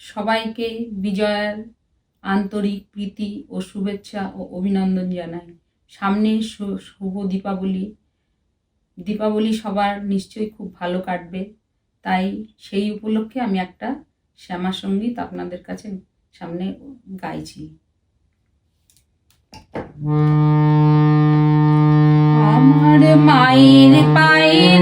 সবাইকে বিজয়ের আন্তরিক প্রীতি ও শুভেচ্ছা ও অভিনন্দন জানাই। সামনে শুভ দীপাবলি। দীপাবলি সবার নিশ্চয়ই খুব ভালো কাটবে। তাই সেই উপলক্ষে আমি একটা শ্যামা সংগীত আপনাদের কাছে সামনে গাইছি। আমার মায়ের পায়ের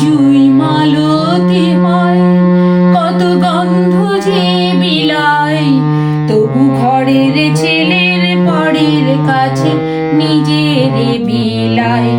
জুই মালতি হয় কত গন্ধ যে বিলায়। কাছে নিজের বিলায়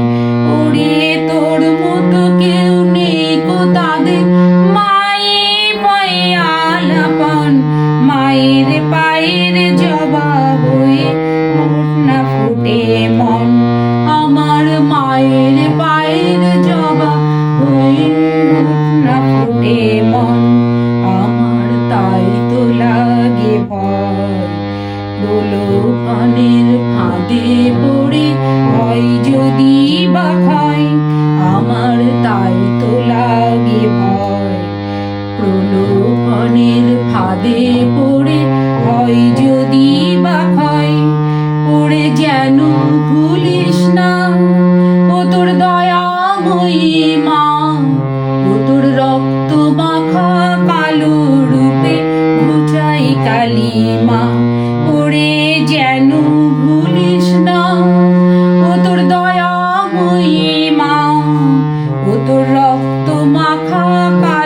ফাঁদে পড়ে হয় যদি বা খায়, আমার তাই তো লাগে ভয়। প্রলোভনের ফাঁদে পড়ে হয় যদি বা হয় পড়ে যেন ভুলিস না। ও তোর দয়াময়ী মা, ও তোর রক্ত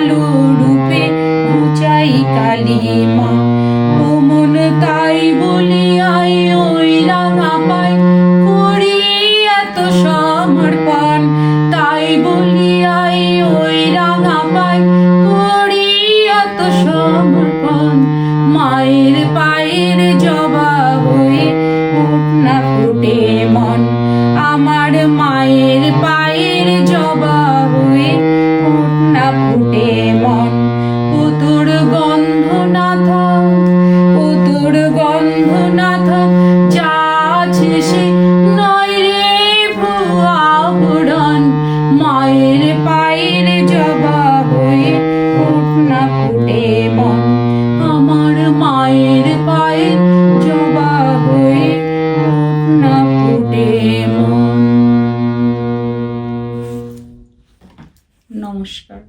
আলো রূপে উঁচাই কালিমা ও মন তাই আমার মায়ের পায়ে জবা হয়ে না ফুটে নমস্কার।